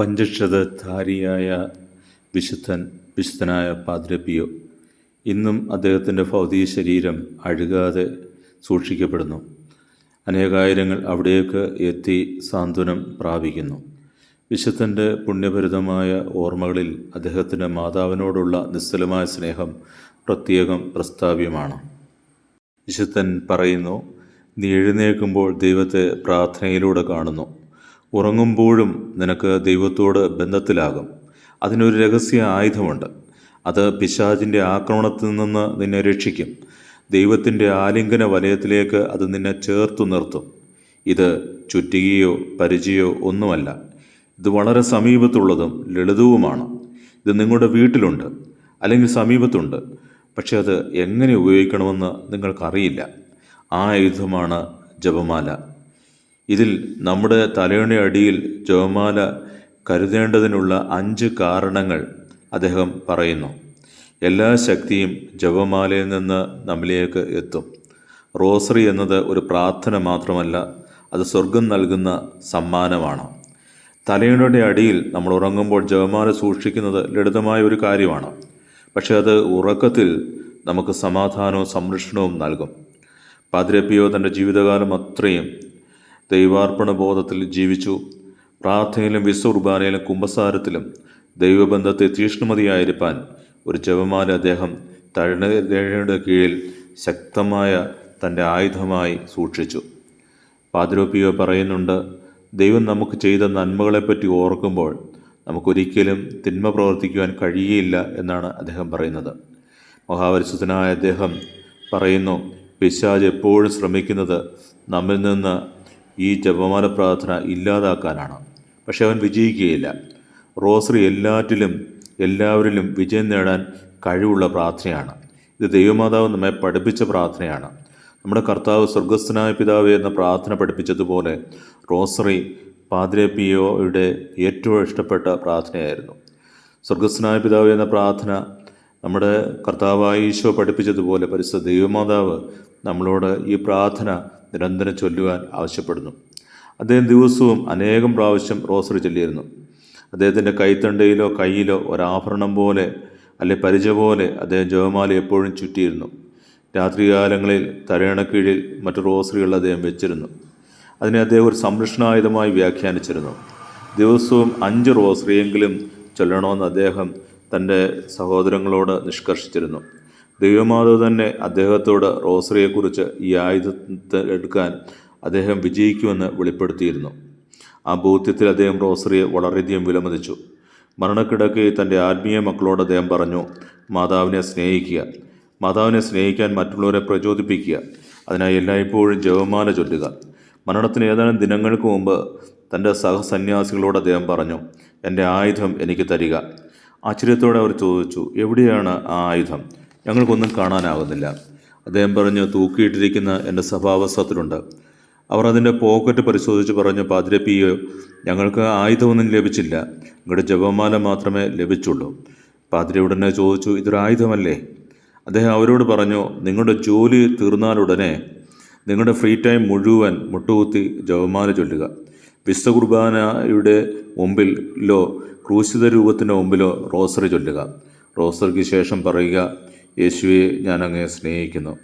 പഞ്ചക്ഷതധാരിയായ വിശുദ്ധൻ വിശുദ്ധനായ പാദ്രപ്പിയോ ഇന്നും അദ്ദേഹത്തിന്റെ ഭൗതിക ശരീരം അഴുകാതെ സൂക്ഷിക്കപ്പെടുന്നു. അനേകായിരങ്ങൾ അവിടേക്ക് എത്തി സാന്ത്വനം പ്രാപിക്കുന്നു. വിശുദ്ധന്റെ പുണ്യഭരിതമായ ഓർമ്മകളിൽ അദ്ദേഹത്തിന്റെ മാതാവിനോടുള്ള നിസ്സലമായ സ്നേഹം പ്രത്യേകം പ്രസ്താവ്യമാണ്. വിശുദ്ധൻ പറയുന്നു നീ എഴുന്നേൽക്കുമ്പോൾ ദൈവത്തെ പ്രാർത്ഥനയിലൂടെ കാണുന്നു. ഉറങ്ങുമ്പോഴും നിനക്ക് ദൈവത്തോട് ബന്ധത്തിലാകും. അതിനൊരു രഹസ്യ ആയുധമുണ്ട്. അത് പിശാചിന്റെ ആക്രമണത്തിൽ നിന്ന് നിന്നെ രക്ഷിക്കും. ദൈവത്തിന്റെ ആലിംഗന വലയത്തിലേക്ക് അത് നിന്നെ ചേർത്തു നിർത്തും. ഇത് ചുറ്റികയോ പരിചയോ ഒന്നുമല്ല. ഇത് വളരെ സമീപത്തുള്ളതും ലളിതവുമാണ്. ഇത് നിങ്ങളുടെ വീട്ടിലുണ്ട്. അല്ലെങ്കിൽ സമീപത്തുണ്ട്. പക്ഷെ അത് എങ്ങനെ ഉപയോഗിക്കണമെന്ന് നിങ്ങൾക്കറിയില്ല. ആ ആയുധമാണ് ജപമാല. ഇതിൽ നമ്മുടെ തലയുടെ അടിയിൽ ജപമാല കരുതേണ്ടതിനുള്ള അഞ്ച് കാരണങ്ങൾ അദ്ദേഹം പറയുന്നു. എല്ലാ ശക്തിയും ജപമാലയിൽ നിന്ന് നമ്മിലേക്ക് എത്തും. റോസറി എന്നത് ഒരു പ്രാർത്ഥന മാത്രമല്ല അത് സ്വർഗം നൽകുന്ന സമ്മാനമാണ്. തലയുടെ അടിയിൽ നമ്മൾ ഉറങ്ങുമ്പോൾ ജപമാല സൂക്ഷിക്കുന്നത് ലളിതമായ ഒരു കാര്യമാണ്. പക്ഷേ അത് ഉറക്കത്തിൽ നമുക്ക് സമാധാനവും സംരക്ഷണവും നൽകും. പാതിരപ്പിയോ തന്റെ ജീവിതകാലം അത്രയും ദൈവാർപ്പണ ബോധത്തിൽ ജീവിച്ചു. പ്രാർത്ഥനയിലും വിശ്വകുർബാനയിലും കുംഭസാരത്തിലും ദൈവബന്ധത്തെ തീഷ്ണമതിയായിരിക്കാൻ ഒരു ജപമാല അദ്ദേഹം തഴയുടെ കീഴിൽ ശക്തമായ തന്റെ ആയുധമായി സൂക്ഷിച്ചു. പാതിരോപ്പിയോ പറയുന്നുണ്ട് ദൈവം നമുക്ക് ചെയ്ത നന്മകളെപ്പറ്റി ഓർക്കുമ്പോൾ നമുക്കൊരിക്കലും തിന്മ പ്രവർത്തിക്കുവാൻ കഴിയുകയില്ല എന്നാണ് അദ്ദേഹം പറയുന്നത്. മഹാപരിശുദ്ധനായ അദ്ദേഹം പറയുന്നു പിശാജ് എപ്പോഴും ശ്രമിക്കുന്നത് നമ്മിൽ നിന്ന് ഈ ജപമാല പ്രാർത്ഥന ഇല്ലാതാക്കാനാണ്. പക്ഷെ അവൻ വിജയിക്കുകയില്ല. റോസറി എല്ലാറ്റിലും എല്ലാവരിലും വിജയം നേടാൻ കഴിവുള്ള പ്രാർത്ഥനയാണ്. ഇത് ദൈവമാതാവ് നമ്മെ പഠിപ്പിച്ച പ്രാർത്ഥനയാണ്. നമ്മുടെ കർത്താവ് സ്വർഗസ്ഥനായ പിതാവ് എന്ന പ്രാർത്ഥന പഠിപ്പിച്ചതുപോലെ റോസറി പാദ്രപിയോയുടെ ഏറ്റവും ഇഷ്ടപ്പെട്ട പ്രാർത്ഥനയായിരുന്നു. സ്വർഗസ്ഥനായ പിതാവ് എന്ന പ്രാർത്ഥന നമ്മുടെ കർത്താവായ ഈശോ പഠിപ്പിച്ചതുപോലെ പരിശുദ്ധ ദൈവമാതാവ് നമ്മളോട് ഈ പ്രാർത്ഥന നിരന്തരം ചൊല്ലുവാൻ ആവശ്യപ്പെടുന്നു. അദ്ദേഹം ദിവസവും അനേകം പ്രാവശ്യം റോസറി ചൊല്ലിയിരുന്നു. അദ്ദേഹത്തിന്റെ കൈത്തണ്ടയിലോ കയ്യിലോ ഒരാഭരണം പോലെ അല്ലെ പരിച പോലെ അദ്ദേഹം ജപമാല എപ്പോഴും ചുറ്റിയിരുന്നു. രാത്രികാലങ്ങളിൽ തരയണക്കീഴിൽ മറ്റു റോസറികൾ അദ്ദേഹം വെച്ചിരുന്നു. അതിനെ അദ്ദേഹം ഒരു സംരക്ഷണായുധമായി വ്യാഖ്യാനിച്ചിരുന്നു. ദിവസവും അഞ്ച് റോസറിയെങ്കിലും ചൊല്ലണമെന്ന് അദ്ദേഹം തന്റെ സഹോദരങ്ങളോട് നിഷ്കർഷിച്ചിരുന്നു. ദൈവമാതാവ് തന്നെ അദ്ദേഹത്തോട് റോസറിയെക്കുറിച്ച് ഈ ആയുധത്തെ എടുക്കാൻ അദ്ദേഹം വിജയിക്കുമെന്ന് വെളിപ്പെടുത്തിയിരുന്നു. ആ ബോധ്യത്തിൽ അദ്ദേഹം റോസറിയെ വളരെയധികം വിലമതിച്ചു. മരണക്കിടക്കയിൽ തന്റെ ആത്മീയ മക്കളോട് അദ്ദേഹം പറഞ്ഞു മാതാവിനെ സ്നേഹിക്കുക. മാതാവിനെ സ്നേഹിക്കാൻ മറ്റുള്ളവരെ പ്രചോദിപ്പിക്കുക. അതിനായി എല്ലായ്പ്പോഴും ജപമാല ചൊല്ലുക. മരണത്തിന് ഏതാനും ദിനങ്ങൾക്ക് മുമ്പ് തന്റെ സഹസന്യാസികളോട് അദ്ദേഹം പറഞ്ഞു എന്റെ ആയുധം എനിക്ക് തരിക. ആശ്ചര്യത്തോടെ അവർ ചോദിച്ചു എവിടെയാണ് ആ ആയുധം? ഞങ്ങൾക്കൊന്നും കാണാനാകുന്നില്ല അദ്ദേഹം പറഞ്ഞു തൂക്കിയിട്ടിരിക്കുന്ന എന്റെ സഭാവസ്ത്രത്തിലുണ്ട് അവർ അതിന്റെ പോക്കറ്റ് പരിശോധിച്ച് പറഞ്ഞു പാതിരപ്പിയോ ഞങ്ങൾക്ക് ആയുധമൊന്നും ലഭിച്ചില്ല. നിങ്ങളുടെ ജപമാല മാത്രമേ ലഭിച്ചുള്ളൂ. പാതിരി ഉടനെ ചോദിച്ചു ഇതൊരു ആയുധമല്ലേ? അദ്ദേഹം അവരോട് പറഞ്ഞു നിങ്ങളുടെ ജോലി തീർന്നാലുടനെ നിങ്ങളുടെ ഫ്രീ ടൈം മുഴുവൻ മുട്ടുകുത്തി ജപമാല ചൊല്ലുക. വിശ്വകുർബാനയുടെ മുമ്പിലോ ക്രൂശിത രൂപത്തിന്റെ മുമ്പിലോ റോസറി ചൊല്ലുക. റോസറിക്ക് ശേഷം പറയുക യേശുവെ ഞാൻ അങ്ങയെ സ്നേഹിക്കുന്നു.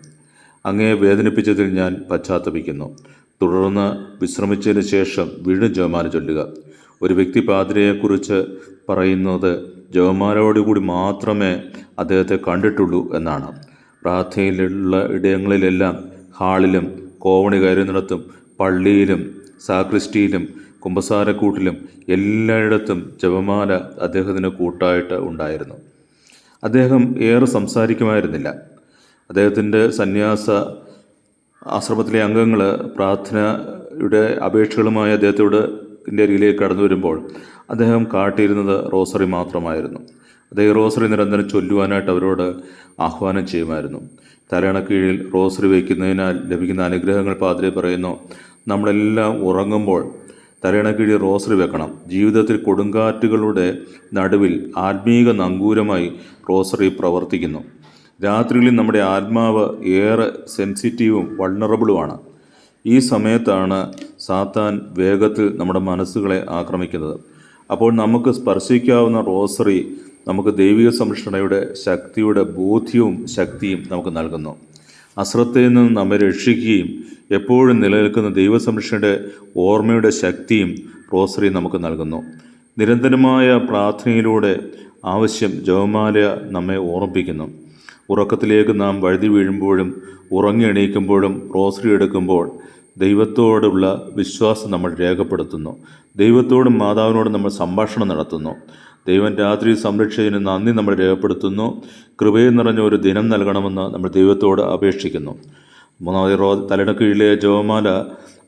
അങ്ങയെ വേദനിപ്പിച്ചതിൽ ഞാൻ പശ്ചാത്തപിക്കുന്നു. തുടർന്ന് വിശ്രമിച്ചതിന് ശേഷം വീണ്ടും ജവമാല ചൊല്ലുക. ഒരു വ്യക്തി പാതിരയെക്കുറിച്ച് പറയുന്നത് ജവമാലയോടുകൂടി മാത്രമേ അദ്ദേഹത്തെ കണ്ടിട്ടുള്ളൂ എന്നാണ്. പ്രാർത്ഥനയിലുള്ള ഇടങ്ങളിലെല്ലാം ഹാളിലും കോവണി കയറുന്നിടത്തും പള്ളിയിലും സാക്രിസ്റ്റിയിലും കുമ്പസാരക്കൂട്ടിലും എല്ലായിടത്തും ജപമാല അദ്ദേഹത്തിന് കൂട്ടായിട്ട് ഉണ്ടായിരുന്നു. അദ്ദേഹം ഏറെ സംസാരിക്കുമായിരുന്നില്ല. അദ്ദേഹത്തിന്റെ സന്യാസ ആശ്രമത്തിലെ അംഗങ്ങൾ പ്രാർത്ഥനയുടെ അപേക്ഷകളുമായി അദ്ദേഹത്തോട് അരികിലേക്ക് കടന്നു വരുമ്പോൾ അദ്ദേഹം കാട്ടിയിരുന്നത് റോസറി മാത്രമായിരുന്നു. അദ്ദേഹം റോസറി നിരന്തരം ചൊല്ലുവാനായിട്ട് അവരോട് ആഹ്വാനം ചെയ്യുമായിരുന്നു. തലയണ കീഴിൽ റോസറി വയ്ക്കുന്നതിനാൽ ലഭിക്കുന്ന അനുഗ്രഹങ്ങൾ പാതിരെ പറയുന്നു നമ്മളെല്ലാം ഉറങ്ങുമ്പോൾ തലയണക്കീഴിൽ റോസറി വെക്കണം. ജീവിതത്തിൽ കൊടുങ്കാറ്റുകളുടെ നടുവിൽ ആത്മീക നങ്കൂരമായി റോസറി പ്രവർത്തിക്കുന്നു. രാത്രികളിൽ നമ്മുടെ ആത്മാവ് ഏറെ സെൻസിറ്റീവും വൾണറബിളുമാണ്. ഈ സമയത്താണ് സാത്താൻ വേഗത്തിൽ നമ്മുടെ മനസ്സുകളെ ആക്രമിക്കുന്നത്. അപ്പോൾ നമുക്ക് സ്പർശിക്കാവുന്ന റോസറി നമുക്ക് ദൈവിക സംരക്ഷണയുടെ ശക്തിയുടെ ബോധ്യവും ശക്തിയും നമുക്ക് നൽകുന്നു. അശ്രദ്ധയിൽ നിന്ന് നമ്മെ രക്ഷിക്കുകയും എപ്പോഴും നിലനിൽക്കുന്ന ദൈവസംരക്ഷയുടെ ഓർമ്മയുടെ ശക്തിയും റോസറി നമുക്ക് നൽകുന്നു. നിരന്തരമായ പ്രാർത്ഥനയിലൂടെ ആവശ്യം ജവമാല നമ്മെ ഓർമ്മിപ്പിക്കുന്നു. ഉറക്കത്തിലേക്ക് നാം വഴുതി വീഴുമ്പോഴും ഉറങ്ങി എണീക്കുമ്പോഴും റോസറി എടുക്കുമ്പോൾ ദൈവത്തോടുള്ള വിശ്വാസം നമ്മൾ രേഖപ്പെടുത്തുന്നു. ദൈവത്തോടും മാതാവിനോടും നമ്മൾ സംഭാഷണം നടത്തുന്നു. ദൈവം രാത്രി സംരക്ഷിച്ചതിന് നന്ദി നമ്മൾ രേഖപ്പെടുത്തുന്നു. കൃപയിൽ നിറഞ്ഞ ഒരു ദിനം നൽകണമെന്ന് നമ്മൾ ദൈവത്തോട് അപേക്ഷിക്കുന്നു. മൂന്നാമത് റോ തലയുടെ കീഴിലെ ജോമാല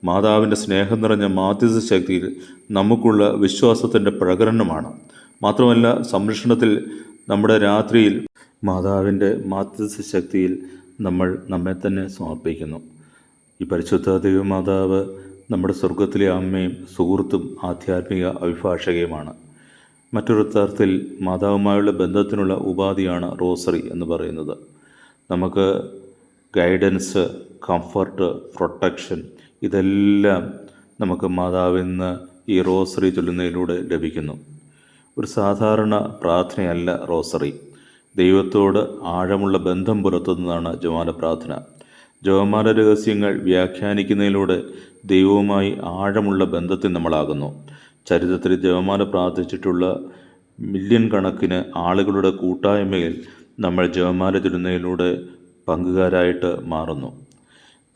മാതാവിന്റെ സ്നേഹം നിറഞ്ഞ മാധ്യസ്ഥ ശക്തിയിൽ നമുക്കുള്ള വിശ്വാസത്തിന്റെ പ്രകടനമാണ്. മാത്രമല്ല സംരക്ഷണത്തിൽ നമ്മുടെ രാത്രിയിൽ മാതാവിന്റെ മാധ്യസ്ഥ ശക്തിയിൽ നമ്മൾ നമ്മെ തന്നെ സമർപ്പിക്കുന്നു. ഈ പരിശുദ്ധ ദൈവമാതാവ് നമ്മുടെ സ്വർഗത്തിലെ അമ്മയും സുഹൃത്തും ആധ്യാത്മിക അഭിഭാഷകയുമാണ്. മറ്റൊരു തരത്തിൽ മാതാവുമായുള്ള ബന്ധത്തിനുള്ള ഉപാധിയാണ് റോസറി എന്ന് പറയുന്നത്. നമുക്ക് ഗൈഡൻസ് കംഫർട്ട് പ്രൊട്ടക്ഷൻ ഇതെല്ലാം നമുക്ക് മാതാവിൽ നിന്ന് ഈ റോസറി ചൊല്ലുന്നതിലൂടെ ലഭിക്കുന്നു. ഒരു സാധാരണ പ്രാർത്ഥനയല്ല റോസറി. ദൈവത്തോട് ആഴമുള്ള ബന്ധം പുലർത്തുന്നതാണ് ജവാന പ്രാർത്ഥന. ജവമാല രഹസ്യങ്ങൾ വ്യാഖ്യാനിക്കുന്നതിലൂടെ ദൈവവുമായി ആഴമുള്ള ബന്ധത്തിൽ നമ്മളാകുന്നു. ചരിത്രത്തിൽ ജപമാല പ്രാർത്ഥിച്ചിട്ടുള്ള മില്യൺ കണക്കിന് ആളുകളുടെ കൂട്ടായ്മയിൽ നമ്മൾ ജപമാല തിരുന്നതിലൂടെ പങ്കുകാരായിട്ട് മാറുന്നു.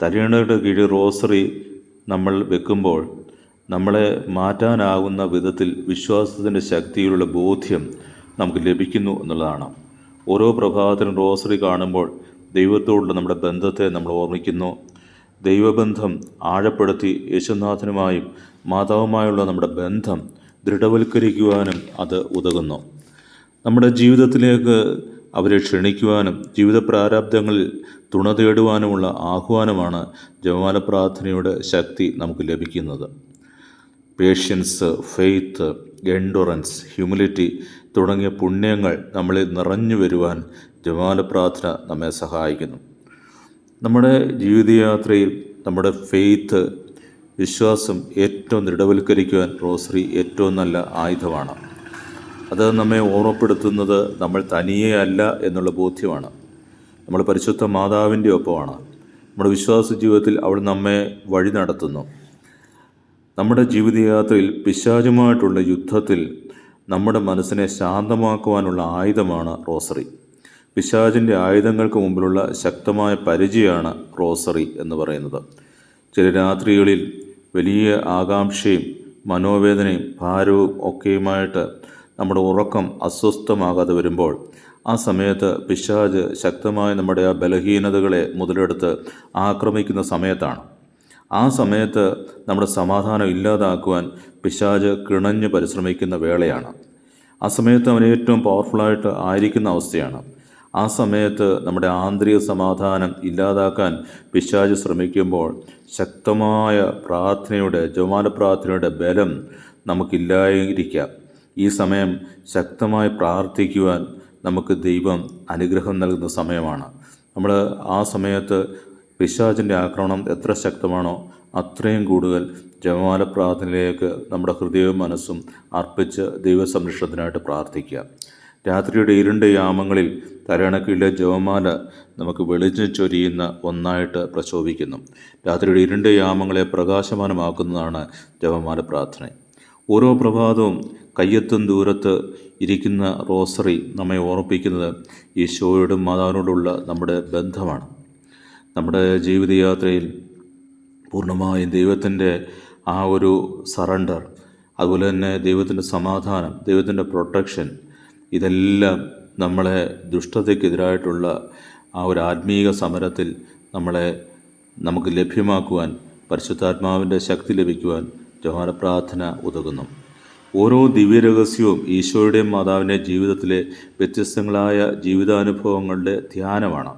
തലയിണയുടെ കീഴിൽ റോസറി നമ്മൾ വെക്കുമ്പോൾ നമ്മളെ മാറ്റാനാകുന്ന വിധത്തിൽ വിശ്വാസത്തിന്റെ ശക്തിയിലുള്ള ബോധ്യം നമുക്ക് ലഭിക്കുന്നു എന്നുള്ളതാണ്. ഓരോ പ്രഭാതത്തിനും റോസറി കാണുമ്പോൾ ദൈവത്തോടുള്ള നമ്മുടെ ബന്ധത്തെ നമ്മൾ ഓർമ്മിക്കുന്നു. ദൈവബന്ധം ആഴപ്പെടുത്തി യേശുനാഥനുമായും മാതാവുമായുള്ള നമ്മുടെ ബന്ധം ദൃഢവൽക്കരിക്കുവാനും അത് ഉതകുന്നു. നമ്മുടെ ജീവിതത്തിലേക്ക് അവരെ ക്ഷണിക്കുവാനും ജീവിത പ്രാരാബ്ദങ്ങളിൽ തുണ തേടുവാനുമുള്ള ആഹ്വാനമാണ് ജപമാല പ്രാർത്ഥനയുടെ ശക്തി നമുക്ക് ലഭിക്കുന്നത്. പേഷ്യൻസ് ഫെയ്ത്ത് എൻഡുറൻസ് ഹ്യൂമിലിറ്റി തുടങ്ങിയ പുണ്യങ്ങൾ നമ്മളിൽ നിറഞ്ഞു വരുവാൻ ജപമാല പ്രാർത്ഥന നമ്മെ സഹായിക്കുന്നു. നമ്മുടെ ജീവിതയാത്രയിൽ നമ്മുടെ ഫെയ്ത്ത് വിശ്വാസം ഏറ്റവും ദൃഢവൽക്കരിക്കുവാൻ റോസറി ഏറ്റവും നല്ല ആയുധമാണ്. അത് നമ്മെ ഓർമ്മപ്പെടുത്തുന്നത് നമ്മൾ തനിയെ അല്ല എന്നുള്ള ബോധ്യമാണ്. നമ്മൾ പരിശുദ്ധ മാതാവിന്റെ ഒപ്പമാണ്. നമ്മുടെ വിശ്വാസ ജീവിതത്തിൽ അവൾ നമ്മെ വഴി നടത്തുന്നു. നമ്മുടെ ജീവിതയാത്രയിൽ പിശാചുമായിട്ടുള്ള യുദ്ധത്തിൽ നമ്മുടെ മനസ്സിനെ ശാന്തമാക്കുവാനുള്ള ആയുധമാണ് റോസറി. പിശാചിന്റെ ആയുധങ്ങൾക്ക് മുമ്പിലുള്ള ശക്തമായ പരിചയമാണ് റോസറി എന്ന് പറയുന്നത്. ചില രാത്രികളിൽ വലിയ ആകാംക്ഷയും മനോവേദനയും ഭാരവും ഒക്കെയുമായിട്ട് നമ്മുടെ ഉറക്കം അസ്വസ്ഥമാകാതെ വരുമ്പോൾ ആ സമയത്ത് പിശാജ് ശക്തമായി നമ്മുടെ ആ ബലഹീനതകളെ മുതലെടുത്ത് ആക്രമിക്കുന്ന സമയത്താണ്. ആ സമയത്ത് നമ്മുടെ സമാധാനം ഇല്ലാതാക്കുവാൻ പിശാജ് കിണഞ്ഞ് പരിശ്രമിക്കുന്ന വേളയാണ്. ആ സമയത്ത് അവൻ ഏറ്റവും പവർഫുള്ളായിട്ട് ആയിരിക്കുന്ന അവസ്ഥയാണ്. ആ സമയത്ത് നമ്മുടെ ആന്തരിക സമാധാനം ഇല്ലാതാക്കാൻ പിശാജ് ശ്രമിക്കുമ്പോൾ ശക്തമായ പ്രാർത്ഥനയുടെ ജമാല പ്രാർത്ഥനയുടെ ബലം നമുക്കില്ലായിരിക്കാം. ഈ സമയം ശക്തമായി പ്രാർത്ഥിക്കുവാൻ നമുക്ക് ദൈവം അനുഗ്രഹം നൽകുന്ന സമയമാണ്. നമ്മൾ ആ സമയത്ത് പിശാചിന്റെ ആക്രമണം എത്ര ശക്തമാണോ അത്രയും കൂടുതൽ ജപമാല പ്രാർത്ഥനയിലേക്ക് നമ്മുടെ ഹൃദയവും മനസ്സും അർപ്പിച്ച് ദൈവസംരക്ഷണത്തിനായിട്ട് പ്രാർത്ഥിക്കുക. രാത്രിയുടെ ഇരുണ്ട യാമങ്ങളിൽ തലയണക്കിലെ ജവമാല നമുക്ക് വെളിച്ചം ചൊരിയുന്ന ഒന്നായിട്ട് പ്രശോഭിക്കുന്നു. രാത്രിയുടെ ഇരുണ്ട യാമങ്ങളെ പ്രകാശമാനമാക്കുന്നതാണ് ജവമാല പ്രാർത്ഥന. ഓരോ പ്രഭാതവും കയ്യെത്തും ദൂരത്ത് ഇരിക്കുന്ന റോസറി നമ്മെ ഓർമ്മിപ്പിക്കുന്നത് ഈശോയോടും മാതാവിനോടുള്ള നമ്മുടെ ബന്ധമാണ്. നമ്മുടെ ജീവിതയാത്രയിൽ പൂർണമായും ദൈവത്തിന്റെ ആ ഒരു സറണ്ടർ അതുപോലെ തന്നെ ദൈവത്തിന്റെ സമാധാനം ദൈവത്തിന്റെ പ്രൊട്ടക്ഷൻ ഇതെല്ലാം നമ്മളെ ദുഷ്ടതയ്ക്കെതിരായിട്ടുള്ള ആ ഒരു ആത്മീയ സമരത്തിൽ നമ്മളെ നമുക്ക് ലഭ്യമാക്കുവാൻ പരിശുദ്ധാത്മാവിന്റെ ശക്തി ലഭിക്കുവാൻ ജോഹാന പ്രാർത്ഥന ഉതകുന്നു. ഓരോ ദിവ്യരഹസ്യവും ഈശോയുടെയും മാതാവിന്റെ ജീവിതത്തിലെ വ്യത്യസ്തങ്ങളായ ജീവിതാനുഭവങ്ങളുടെ ധ്യാനമാണ്.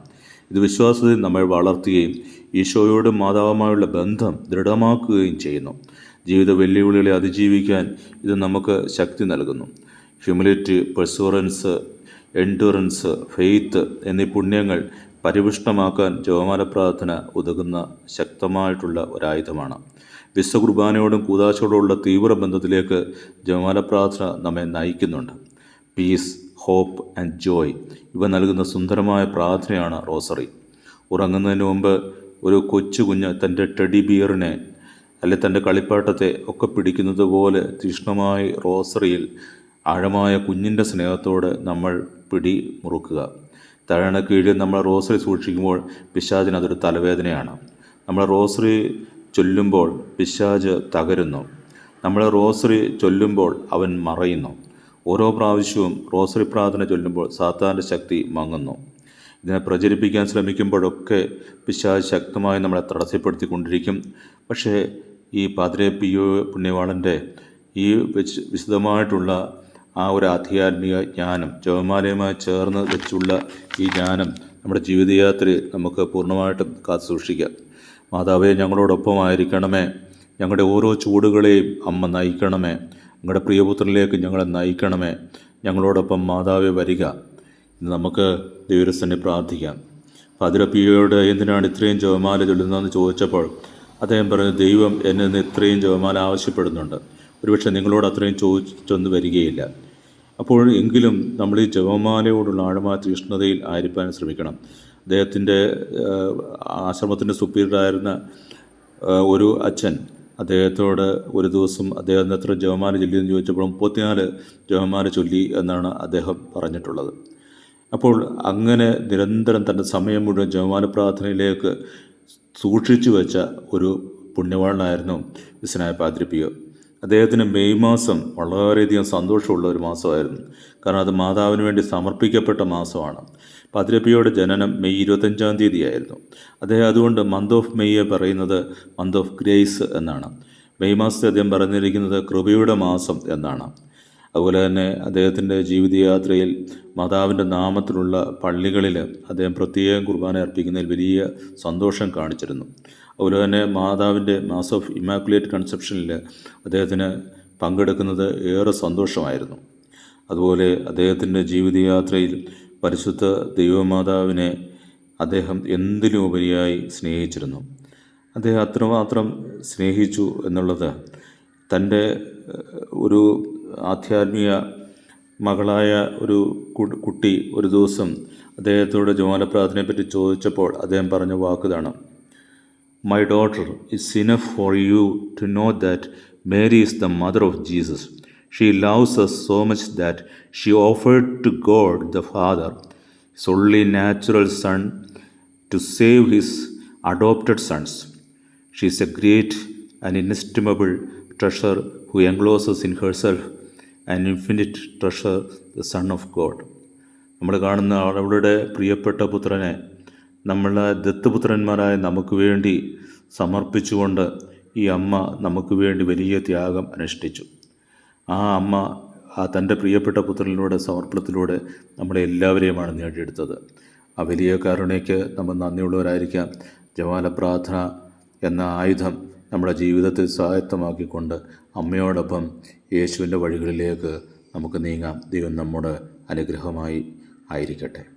ഇത് വിശ്വാസത്തിൽ നമ്മൾ വളർത്തുകയും ഈശോയോടും മാതാവുമായുള്ള ബന്ധം ദൃഢമാക്കുകയും ചെയ്യുന്നു. ജീവിത വെല്ലുവിളികളെ അതിജീവിക്കാൻ ഇത് നമുക്ക് ശക്തി നൽകുന്നു. ഹ്യൂമിലിറ്റി പെർസൂറൻസ് എൻഡുറൻസ് ഫെയ്ത്ത് എന്നീ പുണ്യങ്ങൾ പരിപുഷ്ടമാക്കാൻ ജവമാല പ്രാർത്ഥന ഉതകുന്ന ശക്തമായിട്ടുള്ള ഒരായുധമാണ്. വിശ്വ കുർബാനയോടും കൂതാശയോടുമുള്ള തീവ്ര ബന്ധത്തിലേക്ക് ജപമാല പ്രാർത്ഥന നമ്മെ നയിക്കുന്നുണ്ട്. പീസ് ഹോപ്പ് ആൻഡ് ജോയ് ഇവ നൽകുന്ന സുന്ദരമായ പ്രാർത്ഥനയാണ് റോസറി. ഉറങ്ങുന്നതിന് മുമ്പ് ഒരു കൊച്ചു കുഞ്ഞ് തന്റെ ടെഡി ബിയറിനെ അല്ലെ തന്റെ കളിപ്പാട്ടത്തെ ഒക്കെ പിടിക്കുന്നത് പോലെ തീക്ഷ്ണമായി റോസറിയിൽ ആഴമായ കുഞ്ഞിന്റെ സ്നേഹത്തോട് നമ്മൾ പിടി മുറുക്കുക തഴണ കീഴിൽ നമ്മൾ റോസറി സൂക്ഷിക്കുമ്പോൾ പിശാചിന് അതൊരു തലവേദനയാണ്. നമ്മൾ റോസറി ചൊല്ലുമ്പോൾ പിശാജ് തകരുന്നു. നമ്മൾ റോസറി ചൊല്ലുമ്പോൾ അവൻ മറയുന്നു. ഓരോ പ്രാവശ്യവും റോസറി പ്രാർത്ഥന ചൊല്ലുമ്പോൾ സാത്താന്റെ ശക്തി മങ്ങുന്നു. ഇതിനെ പ്രചരിപ്പിക്കാൻ ശ്രമിക്കുമ്പോഴൊക്കെ പിശാജ് ശക്തമായി നമ്മളെ തടസ്സപ്പെടുത്തിക്കൊണ്ടിരിക്കും. പക്ഷേ ഈ പാദ്രേ പിയോ പുണ്യവാളന്റെ ഈ വിശദമായിട്ടുള്ള ആ ഒരു ആധ്യാത്മിക ജ്ഞാനം ജപമാലയുമായി ചേർന്ന് വെച്ചുള്ള ഈ ജ്ഞാനം നമ്മുടെ ജീവിതയാത്രയിൽ നമുക്ക് പൂർണമായിട്ടും കാത്തു സൂക്ഷിക്കാം. ഞങ്ങളോടൊപ്പം ആയിരിക്കണമേ ഞങ്ങളുടെ ഓരോ ചൂടുകളെയും അമ്മ നയിക്കണമേ. ഞങ്ങളുടെ പ്രിയപുത്രനിലേക്ക് ഞങ്ങളെ നയിക്കണമേ. ഞങ്ങളോടൊപ്പം മാതാവെ വരിക. നമുക്ക് ദൈവരസനെ പ്രാർത്ഥിക്കാം. ഭദ്രപ്പിയോട് എന്തിനാണ് ഇത്രയും ജവമാല ചൊല്ലുന്നതെന്ന് ചോദിച്ചപ്പോൾ അദ്ദേഹം പറഞ്ഞു ദൈവം എന്നെ ഇത്രയും ജവമാല ആവശ്യപ്പെടുന്നുണ്ട്. ഒരുപക്ഷെ നിങ്ങളോട് അത്രയും ചോദിച്ചൊന്നും വരികയില്ല. അപ്പോൾ എങ്കിലും നമ്മൾ ഈ ജപമാലയോടുള്ള ആഴമായ തീഷ്ണതയിൽ ആയിരിക്കാൻ ശ്രമിക്കണം. അദ്ദേഹത്തിന്റെ ആശ്രമത്തിന്റെ സുപ്പീരിയറായിരുന്ന ഒരു അച്ഛൻ അദ്ദേഹത്തോട് ഒരു ദിവസം അദ്ദേഹം എത്ര ജപമാല ചൊല്ലിയെന്ന് ചോദിച്ചപ്പോൾ മുപ്പത്തിനാല് ജപമാല ചൊല്ലി എന്നാണ് അദ്ദേഹം പറഞ്ഞിട്ടുള്ളത്. അപ്പോൾ അങ്ങനെ നിരന്തരം തന്റെ സമയം മുഴുവൻ ജപമാല പ്രാർത്ഥനയിലേക്ക് സൂക്ഷിച്ചു വെച്ച ഒരു പുണ്യവാളനായിരുന്നു വിസ്നായ പാദ്രിപ്പിയോ അദ്ദേഹത്തിന് മെയ് മാസം വളരെയധികം സന്തോഷമുള്ള ഒരു മാസമായിരുന്നു. കാരണം അത് മാതാവിന് വേണ്ടി സമർപ്പിക്കപ്പെട്ട മാസമാണ്. പതിരപ്പിയുടെ ജനനം മെയ് ഇരുപത്തഞ്ചാം തീയതിയായിരുന്നു. അദ്ദേഹം അതുകൊണ്ട് മന്ത് ഓഫ് മെയ്യെ പറയുന്നത് മന്ത് ഓഫ് ഗ്രേസ് എന്നാണ്. മെയ് മാസത്തെ അദ്ദേഹം പറഞ്ഞിരിക്കുന്നത് കൃപയുടെ മാസം എന്നാണ്. അതുപോലെ തന്നെ അദ്ദേഹത്തിന്റെ ജീവിതയാത്രയിൽ മാതാവിന്റെ നാമത്തിലുള്ള പള്ളികളിൽ അദ്ദേഹം പ്രത്യേകം കുർബാന അർപ്പിക്കുന്നതിൽ വലിയ സന്തോഷം കാണിച്ചിരുന്നു. അതുപോലെ തന്നെ മാതാവിന്റെ മാസ് ഓഫ് ഇമാക്കുലേറ്റ് കൺസെപ്ഷനിൽ അദ്ദേഹത്തിന് പങ്കെടുക്കുന്നത് ഏറെ സന്തോഷമായിരുന്നു. അതുപോലെ അദ്ദേഹത്തിന്റെ ജീവിതയാത്രയിൽ പരിശുദ്ധ ദൈവമാതാവിനെ അദ്ദേഹം എന്തിനുപരിയായി സ്നേഹിച്ചിരുന്നു? അദ്ദേഹം അത്രമാത്രം സ്നേഹിച്ചു എന്നുള്ളത് തന്റെ ഒരു ആധ്യാത്മിക മകളായ ഒരു കുട്ടി ഒരു ദിവസം അദ്ദേഹത്തോട് ജോലപ്രാർത്ഥനയെപ്പറ്റി ചോദിച്ചപ്പോൾ അദ്ദേഹം പറഞ്ഞ വാക്കുതാണ് my daughter it's enough for you to know that Mary is the mother of Jesus she loves us so much that she offered to God the Father his only natural son to save his adopted sons she is a great and inestimable treasure who encloses in herself and infinite treasure the Son of God നമ്മൾ കാണുന്ന അവളുടെ പ്രിയപ്പെട്ട പുത്രനെ നമ്മളെ ദത്തുപുത്രന്മാരായ നമുക്ക് വേണ്ടി സമർപ്പിച്ചുകൊണ്ട് ഈ അമ്മ നമുക്ക് വേണ്ടി വലിയ ത്യാഗം അനുഷ്ഠിച്ചു. ആ അമ്മ ആ തന്റെ പ്രിയപ്പെട്ട പുത്രനിലൂടെ സമർപ്പണത്തിലൂടെ നമ്മളെ എല്ലാവരെയുമാണ് നേടിയെടുത്തത്. ആ വലിയ കരുണയ്ക്ക് നമ്മൾ നന്ദിയുള്ളവരായിരിക്കാം. ജവാല പ്രാർത്ഥന എന്ന ആയുധം നമ്മുടെ ജീവിതത്തിൽ സ്വായത്തമാക്കിക്കൊണ്ട് അമ്മയോടൊപ്പം യേശുവിന്റെ വഴികളിലേക്ക് നമുക്ക് നീങ്ങാം. ദൈവം നമ്മുടെ അനുഗ്രഹമായി ആയിരിക്കട്ടെ.